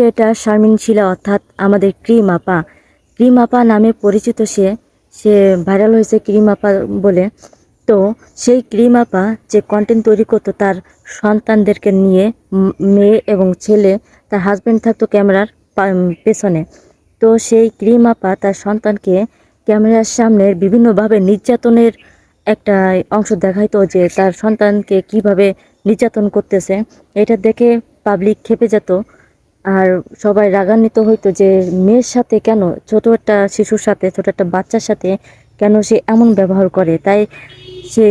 Creator Sharmin শিলা অর্থাৎ আমাদের cream আপা ক্রিম আপা নামে পরিচিত সে সে ভাইরাল হয়েছে ক্রিম আপা বলে। তো সেই ক্রিম আপা যে কন্টেন্ট তৈরি করতো তার সন্তানদেরকে নিয়ে মেয়ে এবং ছেলে, তার হাজব্যান্ড থাকতো ক্যামেরার পেছনে। তো সেই ক্রিম আপা তার সন্তানকে ক্যামেরার সামনে বিভিন্নভাবে নির্যাতনের একটা অংশ দেখাইতো যে তার সন্তানকে কীভাবে নির্যাতন করতেছে। এটা দেখে পাবলিক খেপে যেত। আর সবাই রাগান্বিত হইতো যে মেয়ের সাথে কেন ছোট একটা শিশুর সাথে ছোট একটা বাচ্চার সাথে কেন সে এমন ব্যবহার করে? তাই সে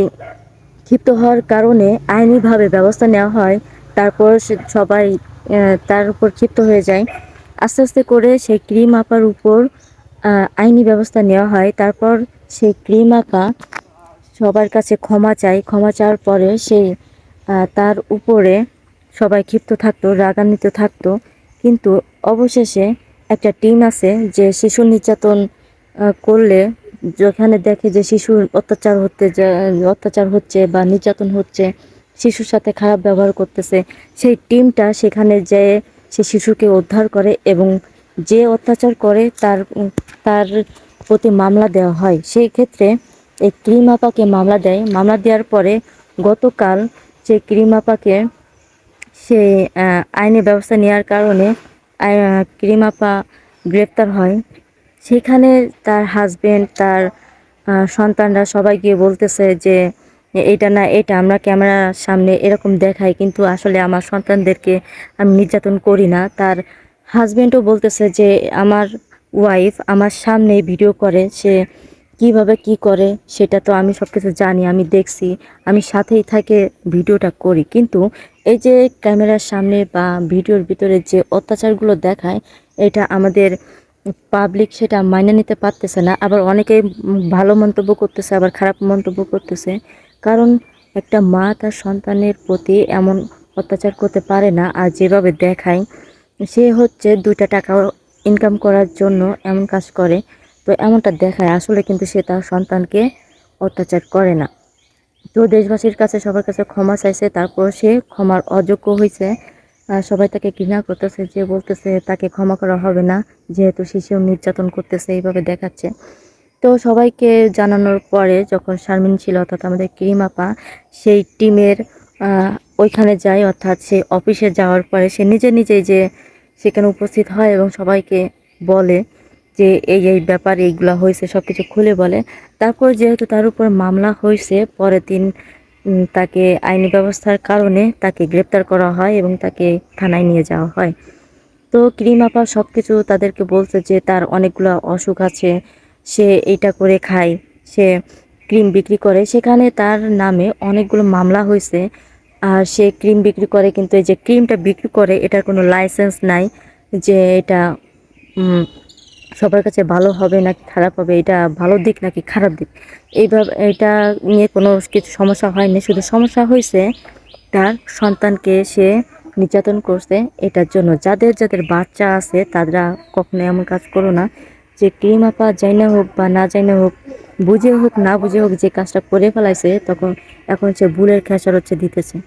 ক্ষিপ্ত হওয়ার কারণে আইনিভাবে ব্যবস্থা নেওয়া হয়। তারপর সে সবাই তার উপর ক্ষিপ্ত হয়ে যায়। আস্তে আস্তে করে সেই ক্রিম আপার উপর আইনি ব্যবস্থা নেওয়া হয়। তারপর সেই ক্রিম আঁকা সবার কাছে ক্ষমা চায়। ক্ষমা চাওয়ার পরে আহ, তার উপরে সবাই ক্ষিপ্ত থাকতো রাগান্বিত থাকতো। কিন্তু অবশেষে একটা টিম আছে যে শিশু নির্যাতন করলে যেখানে দেখে যে শিশুর অত্যাচার হতে অত্যাচার হচ্ছে বা নির্যাতন হচ্ছে, শিশুর সাথে খারাপ ব্যবহার করতেছে, সেই টিমটা সেখানে যেয়ে সে শিশুকে উদ্ধার করে এবং যে অত্যাচার করে তার তার প্রতি মামলা দেওয়া হয়। সেই ক্ষেত্রে এই ক্রিম আপাকে মামলা দেয়। মামলা দেওয়ার পরে গতকাল সেই ক্রিম আপাকে সে আহ, আইনি ব্যবস্থা নেওয়ার কারণে ক্রিমাপা গ্রেপ্তার হয়। সেখানে তার হাজবেন্ড তার সন্তানরা সবাই গিয়ে বলতেছে যে এটা না এটা আমরা ক্যামেরার সামনে এরকম দেখাই কিন্তু আসলে আমার সন্তানদেরকে আমি নির্যাতন করি না। তার হাজবেন্ডও বলতেছে যে আমার ওয়াইফ আমার সামনে ভিডিও করে সে কীভাবে কি করে, সেটা তো আমি সব কিছু জানি, আমি দেখছি, আমি সাথেই থাকে ভিডিওটা করি। কিন্তু এই যে ক্যামেরার সামনে বা ভিডিওর ভিতরে যে অত্যাচারগুলো দেখায়, এটা আমাদের পাবলিক সেটা মাইনে নিতে পারতেছে না। আবার অনেকেই উম ভালো মন্তব্য করতেছে, আবার খারাপ মন্তব্য করতেছে। কারণ একটা মা তার সন্তানের প্রতি এমন অত্যাচার করতে পারে না, আর যেভাবে দেখায়, সে হচ্ছে দুইটা টাকা ইনকাম করার জন্য এমন কাজ করে। তো এমনটা দেখায়। আসলে কিন্তু সে তার সন্তানকে অত্যাচার করে না। তো দেশবাসীর কাছে, সবার কাছে ক্ষমা চাইছে, তারপর সে ক্ষমার অযোগ্য হয়েছে। সবাই তাকে ঘৃণা করতেছে, যে বলতেছে তাকে ক্ষমা করা হবে না, যেহেতু শিশু নির্যাতন করতেছে, এইভাবে দেখাচ্ছে। তো সবাইকে জানানোর পরে যখন শারমিন ছিল, অর্থাৎ আমাদের ক্রিম আপা সেই টিমের ওইখানে যায়, অর্থাৎ সে অফিসে যাওয়ার পরে সে নিজে নিজেই যে সেখানে উপস্থিত হয় এবং সবাইকে বলে যে এই এই ব্যাপার, এইগুলা হয়েছে সব কিছু খুলে বলে। তারপর যেহেতু তার উপর মামলা হয়েছে, পরের দিন তাকে আইনি ব্যবস্থার কারণে তাকে গ্রেপ্তার করা হয় এবং তাকে থানায় নিয়ে যাওয়া হয়। তো ক্রিম আপা সব কিছু তাদেরকে বলছে যে তার অনেকগুলো অসুখ আছে, সে এইটা করে খায়, সে ক্রিম বিক্রি করে। সেখানে তার নামে অনেকগুলো মামলা হয়েছে, আর সে ক্রিম বিক্রি করে কিন্তু এই যে ক্রিমটা বিক্রি করে, এটার কোনো লাইসেন্স নাই যে এটা সবার কাছে ভালো হবে নাকি খারাপ হবে, এটা ভালো দিক নাকি খারাপ দিক? এইভাবে, এটা নিয়ে কোনো কিছু সমস্যা হয়নি। শুধু সমস্যা হয়েছে তার সন্তানকে সে নির্যাতন করছে এটার জন্য। যাদের যাদের বাচ্চা আছে, তারা কখনো এমন কাজ করো না যে ক্রিম আপা যাই না হোক বা না যাই না হোক, বুঝে হোক না বুঝে হোক যে কাজটা করে ফেলাইছে, তখন এখন সে ভুলের খেসার হচ্ছে দিতেছে।